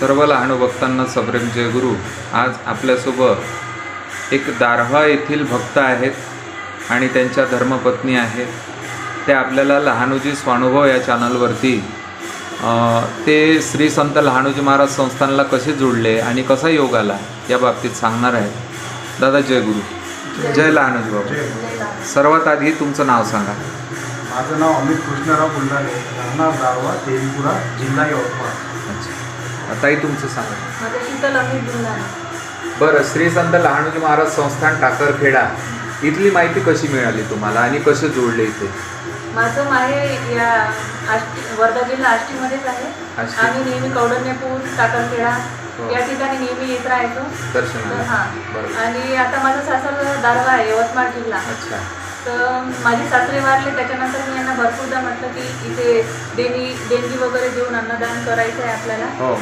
सर्व लहान भक्तांना सप्रेम जय गुरु. आज आपल्यासोबत एक दारव्हा येथील भक्त आहेत आणि त्यांच्या धर्मपत्नी आहेत. ते आपल्याला लहानोजी स्वानुभव या चॅनलवरती ते श्री संत लहानोजी महाराज संस्थानला कसे जोडले आणि कसा योग आला या बाबतीत सांगणार आहेत. दादा जय गुरु. जय लहानोजी बाबा. सर्वात आधी तुमचं नाव सांगा. माझं नाव अमित कृष्णराव बुल्लारे राहणार दारवा देवीपुरा जिल्हा यवतमाळ. अच्छा. ताई तुमचं सांगा. माझं शीतल अमित बुलढाणा बरं श्री संत लहानोजी महाराज संस्थान टाकरखेडा. इथली माहिती कशी मिळाली तुम्हाला आणि कसे जोडले इथे? माझं माहेर या आष्टी वर्धा जिल्हा आष्टीमध्येच आहे. आष्टी. आम्ही नेहमी कौडण्यपूर टाकरखेडा हो. या ठिकाणी नेहमी येत राहायचो. तर दर्शनाला. हां. बरोबर. आणि आता माझं सासर दारवा आहे यवतमाळ जिल्हा. अच्छा. तर माझे सासरे वारले त्याच्यानंतर मी यांना भरपूरदा म्हटलं की इथे देणी देणगी वगैरे देऊन अन्नदान करायचं आहे आपल्याला. हो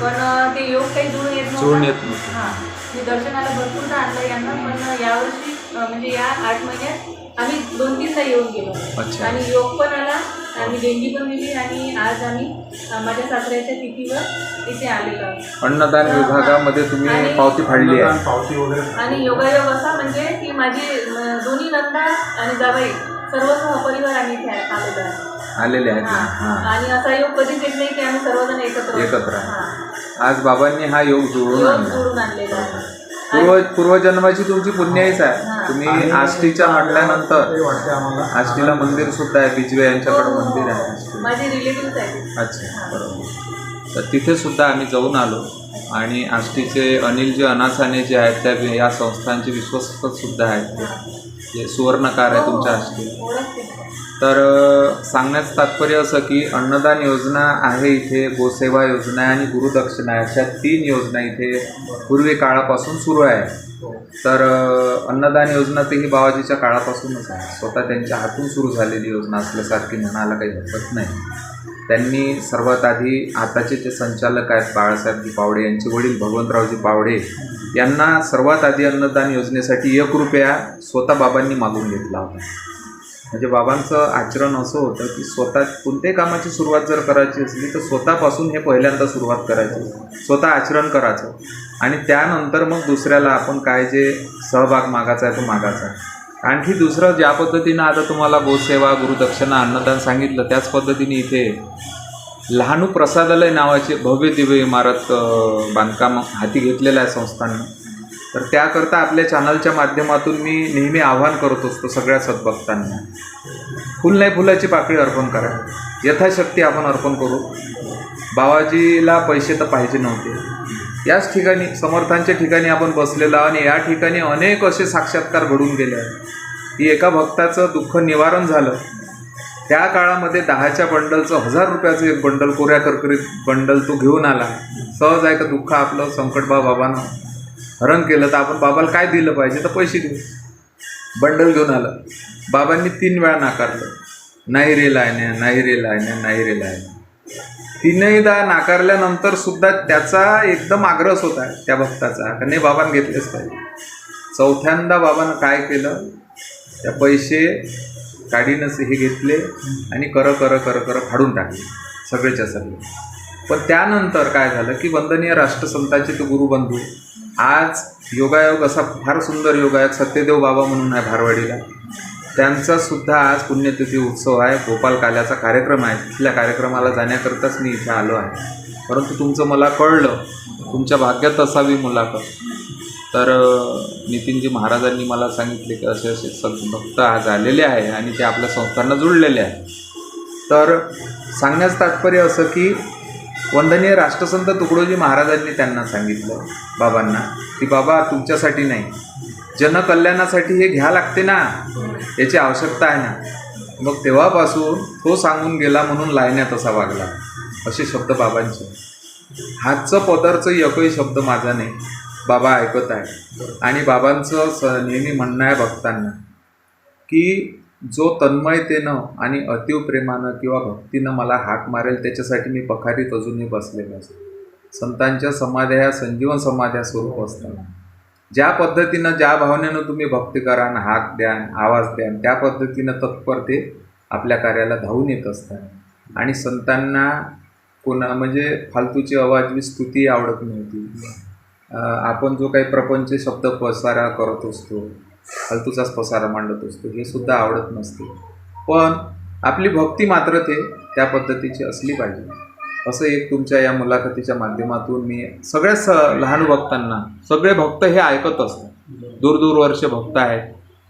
पण अं, ते योग काही जुळून येत नव्हतं. जुळून येत नव्हतं. हां. मी दर्शनाला भरपूरदा आणलं यांना पण यावर्षी अं, म्हणजे या आठ महिन्यात आम्ही दोन तीनदा येऊन गेलो. अच्छा. आणि योग पण आला आम्ही देणगी पण दिली आणि आज आम्ही अं, माझ्या सासऱ्याच्या तिथीवर इथे आलेलो आहोत. अन्नदान विभागामध्ये तुम्ही आणि- पावती फाडली अन्नदान, आहे पावती वगैरे आणि योगायोग असा म्हणजे की माझी अं, दोन्ही नंदा आणि जावई सर्व सहपरिवार आम्ही इथे आलेलो आहे आलेले आहेत. हां. हां. आणि असा योग कधीच येत नाही की आम्ही सर्वजण एकत्र होतो. एकत्र. हां. आज बाबांनी हा योग जुळवून योग आणला. जोडून आणलेला आहे. पूर्व पूर्वजन्माची तुमची पुण्याईच आहे. हां. तुम्ही आष्टीच्या म्हटल्यानंतर ते वाटते आम्हाला. आष्टीला मंदिर सुद्धा आहे. बिजवे यांच्याकडे मंदिर आहे आष्टीला. हो, माझे रिलेटिव्ह आहेत. अच्छा बरोबर. तर तिथे सुद्धा आम्ही जाऊन आलो. आणि आष्टीचे अनिल जे अनासाने जे आहेत त्या या संस्थांचे विश्वस्तसुद्धा आहेत जे सुवर्णकार आहे तुमच्या आष्टी. तर सांगण्याचं तात्पर्य असं की अन्नदान योजना आहे इथे गोसेवा योजना आहे आणि गुरुदक्षिणा आहे. अशा तीन योजना इथे पूर्वी काळापासून सुरू आहे. तर अन्नदान योजना ते ही बाबाजीच्या काळापासूनच आहे. स्वतः त्यांच्या हातून सुरू झालेली योजना असल्यासारखी म्हणायला काही हरकत नाही. त्यांनी सर्वात आधी आताचे जे संचालक आहेत बाळासाहेबजी पावडे यांचे वडील भगवंतरावजी पावडे यांना सर्वात आधी अन्नदान योजनेसाठी एक रुपया स्वतः बाबांनी मागून घेतला होता. म्हणजे बाबांचं आचरण असं होतं की स्वतः कोणत्याही कामाची सुरुवात जर करायची असली तर स्वतःपासून हे पहिल्यांदा सुरुवात करायची स्वतः आचरण करायचं. आणि त्यानंतर मग दुसऱ्याला आपण काय जे सहभाग मागायचा आहे तो मागायचा आहे. आणखी दुसरं ज्या पद्धतीनं आता तुम्हाला गोसेवा गुरुदक्षिणा अन्नदान सांगितलं त्याच पद्धतीने इथे लहानू प्रसादालय नावाचे भव्य दिव्य इमारत बांधकाम हाती घेतलेलं आहे संस्थांना. तर त्याकरता आपल्या चॅनलच्या माध्यमातून मी नेहमी आव्हान करत असतो सगळ्या सद्भक्तांना. फुल नाही फुलाची पाकळी अर्पण करा. यथाशक्ती आपण अर्पण करू. बाबाजीला पैसे तर पाहिजे नव्हते. याच ठिकाणी समर्थांच्या ठिकाणी आपण बसलेलो आहोत आणि या ठिकाणी अनेक असे साक्षात्कार घडून गेले आहेत. की एका भक्ताचं दुःख निवारण झालं. त्या काळामध्ये दहाच्या बंडलचं हजार रुपयाचं एक बंडल कोऱ्या करकरीत बंडल तो घेऊन आला. सहज आहे का दुःख आपलं? संकटबा बाबानं. हरण केलं तर आपण बाबाला काय दिलं पाहिजे? तर पैसे देऊ बंडल घेऊन आलं. बाबांनी तीन वेळा नाकारलं. नाही रे लायण्या नाही रे लायण्या नाही रे लायण्या. तीनहीदा नाकारल्यानंतर सुद्धा त्याचा एकदम आग्रस होता त्या भक्ताचा कारण नाही बाबांनी घेतलेच पाहिजे. चौथ्यांदा बाबानं काय केलं? त्या पैसे काढीनच हे घेतले आणि कर कर कर कर फाडून टाकले सगळेच्या सगळे. पण त्यानंतर काय झालं की वंदनीय राष्ट्रसंताचे तो गुरुबंधू आज योगायोग असा फार सुंदर योगायोग सत्यदेव बाबा म्हणून आहे भारवाडीला. त्यांचा सुद्धा आज पुण्यतिथी उत्सव आहे. गोपाल काल्याचा कार्यक्रम आहे. तिथल्या कार्यक्रमाला जाण्याकरताच मी इथे आलो आहे. परंतु तुमचं मला कळलं. तुमच्या भाग्यात असावी मुलाखत. तर नितीनजी महाराजांनी मला सांगितले की असे असे सद्भक्त आज आलेले आहे आणि ते आपल्या संस्थांना जुळलेले आहे तर सांगण्याचं तात्पर्य असं की वंदनीय राष्ट्रसंत तुकडोजी महाराजांनी त्यांना सांगितलं बाबांना की बाबा तुमच्यासाठी नाही. जनकल्याणासाठी हे घ्या लागते ना. याची आवश्यकता आहे ना. मग तेव्हापासून तो सांगून गेला म्हणून लायण्यात असा वागला. असे शब्द बाबांचे. हातचं पदरचं एकही शब्द माझा नाही. बाबा ऐकत आहे. आणि बाबांचं स नेहमी म्हणणं आहे भक्तांना की जो तन्मयतेनं आणि अतिव प्रेमानं किंवा भक्तीनं मला हाक मारेल त्याच्यासाठी मी पखारीत अजूनही बसलेलो असतो. संतांच्या समाध्या ह्या संजीवन समाध्या स्वरूप असतात. ज्या पद्धतीनं ज्या भावनेनं तुम्ही भक्ती करान हाक द्यान आवाज द्यान त्या पद्धतीनं तत्पर ते आपल्या कार्याला धावून येत असतात. आणि संतांना कोणा म्हणजे फालतूची अवाजवी स्तुती आवडत नव्हती. आपण जो काही प्रपंच शब्द पसारा करत असतो फालतूचाच पसारा मांडत असतो हे सुद्धा आवडत नसते. पण आपली भक्ती मात्र ते त्या पद्धतीची असली पाहिजे. असं एक तुमच्या या मुलाखतीच्या माध्यमातून मी सगळ्याच स लहान भक्तांना सगळे भक्त हे ऐकत असतात दूरदूरवरचे भक्त आहेत.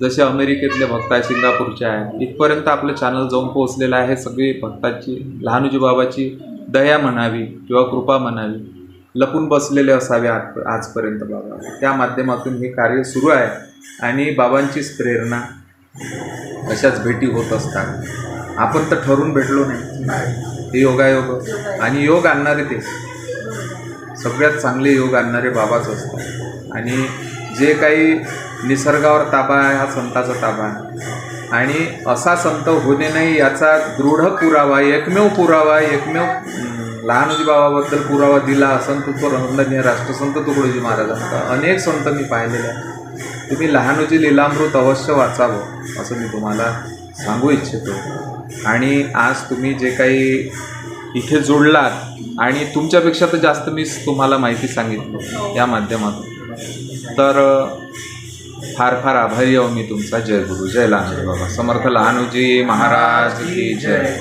जसे अमेरिकेतले भक्त आहेत सिंगापूरचे आहेत. इथपर्यंत आपलं चॅनल जाऊन पोहोचलेलं आहे सगळी भक्ताची लहानुजी बाबाची दया म्हणावी किंवा कृपा म्हणावी. लपून बसलेले असावे आज आजपर्यंत बाबा. त्या माध्यमातून हे कार्य सुरू आहे आणि बाबांचीच प्रेरणा अशाच भेटी होत असतात. आपण तर ठरून भेटलो नाही. हे योगायोग आणि योग आणणारे ते. सगळ्यात चांगले योग आणणारे बाबाच असतात. आणि जे काही निसर्गावर ताबा आहे हा संताचा ताबा आहे. आणि असा संत होणे नाही याचा दृढ पुरावा एकमेव पुरावा एकमेव लहानजी बाबाबद्दल पुरावा दिला संत तो रंगनीय राष्ट्रसंत तुकडोजी महाराजांचा अनेक संत मी पाहिलेले आहेत. तुम्ही लहानोजी लीलामृत अवश्य वाचावं असं मी तुम्हाला सांगू इच्छितो. आणि आज तुम्ही जे काही इथे जोडलात आणि तुमच्यापेक्षा तर जास्त मी तुम्हाला माहिती सांगितली या माध्यमातून. तर फार फार आभारी आहो मी तुमचा. जय गुरु. जय लहान बाबा. समर्थ लहानोजी महाराज की जय.